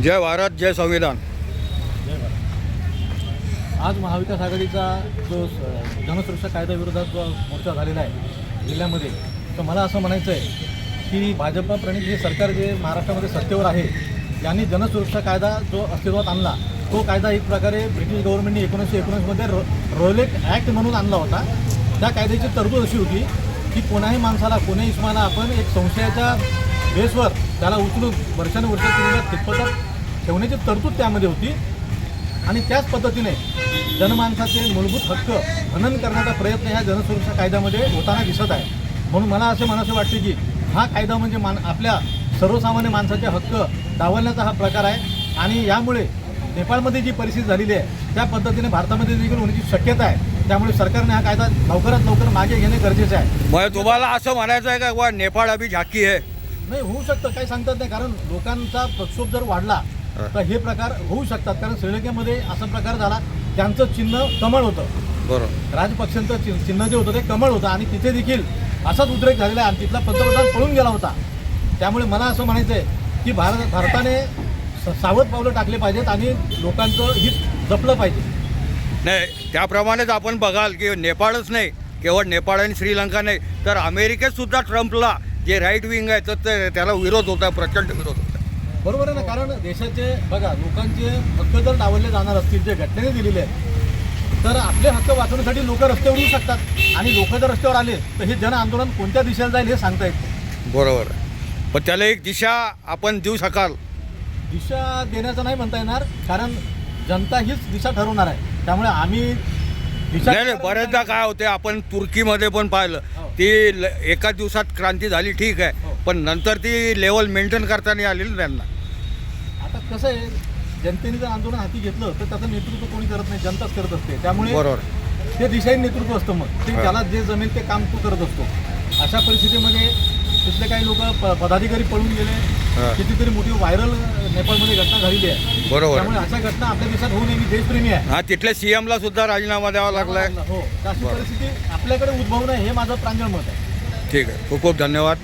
जय भारत जय संविधान. जय आज महाविकास आघाडीचा जो स- जनसुरक्षा कायद्याविरोधात जो मोर्चा झालेला आहे जिल्ह्यामध्ये तर मला असं म्हणायचं आहे की भाजप प्रणित हे सरकार जे महाराष्ट्रामध्ये सत्तेवर आहे यांनी जनसुरक्षा कायदा जो अस्तित्वात आणला तो कायदा एक प्रकारे ब्रिटिश गव्हर्नमेंटने एकोणीसशे एकोणीसमध्ये रो रोलेट ॲक्ट म्हणून आणला होता. त्या कायद्याची तरतूद अशी होती की कोणाही माणसाला कोणाही इस्माला आपण एक संशयाच्या बेसवर त्याला उचलून वर्षानुवर्ष तुरुंगात ठेवण्याची तरतूद त्यामध्ये होती. आणि त्याच पद्धतीने जनमानसाचे मूलभूत हक्क हनन करण्याचा प्रयत्न ह्या जनसुरक्षा कायद्यामध्ये होताना दिसत आहे. म्हणून मला असे म्हणासे वाटते की हा कायदा म्हणजे मान आपल्या सर्वसामान्य माणसाचे हक्क डावलण्याचा हा प्रकार आहे. आणि यामुळे नेपाळमध्ये जी परिस्थिती झालेली आहे त्या पद्धतीने भारतामध्ये देखील होण्याची शक्यता आहे. त्यामुळे सरकारने हा कायदा लवकरात लवकर मागे घेणे गरजेचे आहे. मग तुम्हाला असं म्हणायचं आहे का वा नेपाळ अभी झाकी आहे नाही होऊ शकतं काही सांगतात नाही. कारण लोकांचा प्रक्षोभ जर वाढला तर हे प्रकार होऊ शकतात. कारण श्रीलंकेमध्ये असा प्रकार झाला त्यांचं चिन्ह कमळ होतं. बरोबर. राजपक्षांचं चिन्ह जे होतं ते कमळ होतं. आणि तिथे देखील असाच उद्रेक झालेला आहे. आणि तिथला पंतप्रधान पळून गेला होता. त्यामुळे मला असं म्हणायचं आहे की भारत भारताने सावध पावलं टाकले पाहिजेत आणि लोकांचं हित जपलं पाहिजे. नाही त्याप्रमाणेच आपण बघाल की नेपाळच नाही केवळ नेपाळ आणि श्रीलंका नाही तर अमेरिकेत सुद्धा ट्रम्पला जे राईट विंग आहे तर ते- त्याला विरोध होता प्रचंड विरोध होता. बरोबर आहे ना? कारण देशाचे बघा लोकांचे हक्क जर डावलले जाणार असतील जे घटनेने दिलेले आहेत तर आपले हक्क वाचवण्यासाठी लोक रस्त्यावर येऊ शकतात. आणि लोक जर रस्त्यावर आले तर हे जन आंदोलन कोणत्या दिशेला जाईल हे सांगता येत. बरोबर. पण त्याला एक दिशा आपण देऊ शकाल. दिशा देण्याचं नाही म्हणता येणार कारण जनता हीच दिशा ठरवणार आहे. त्यामुळे आम्ही बरेचदा काय होते आपण तुर्कीमध्ये पण पाहिलं. ती ल- एका दिवसात क्रांती झाली ठीक हो. आहे पण नंतर ती लेवल मेंटेन करता नाही आली ना त्यांना. आता कसं आहे जनतेने जर आंदोलन हाती घेतलं तर त्याचं नेतृत्व कोणी करत नाही जनताच करत असते. त्यामुळे बरोबर. ते दिशाहीन नेतृत्व असतं मग. ते हा. त्याला जे जमेल ते काम तो करत असतो. अशा परिस्थितीमध्ये तिथले काही लोक पदाधिकारी पळून. गेले. कितीतरी मोठी व्हायरल नेपाळमध्ये घटना झालेली आहे. बरोबर. त्यामुळे अशा घटना आपल्या देशात होऊ नये मी देशप्रेमी आहे. हा तिथल्या सीएम ला सुद्धा राजीनामा द्यावा लागलाय. हो. अशी. परिस्थिती आपल्याकडे उद्भवू नये हे माझं प्रांजळ मत आहे. ठीक आहे. खूप खूप धन्यवाद.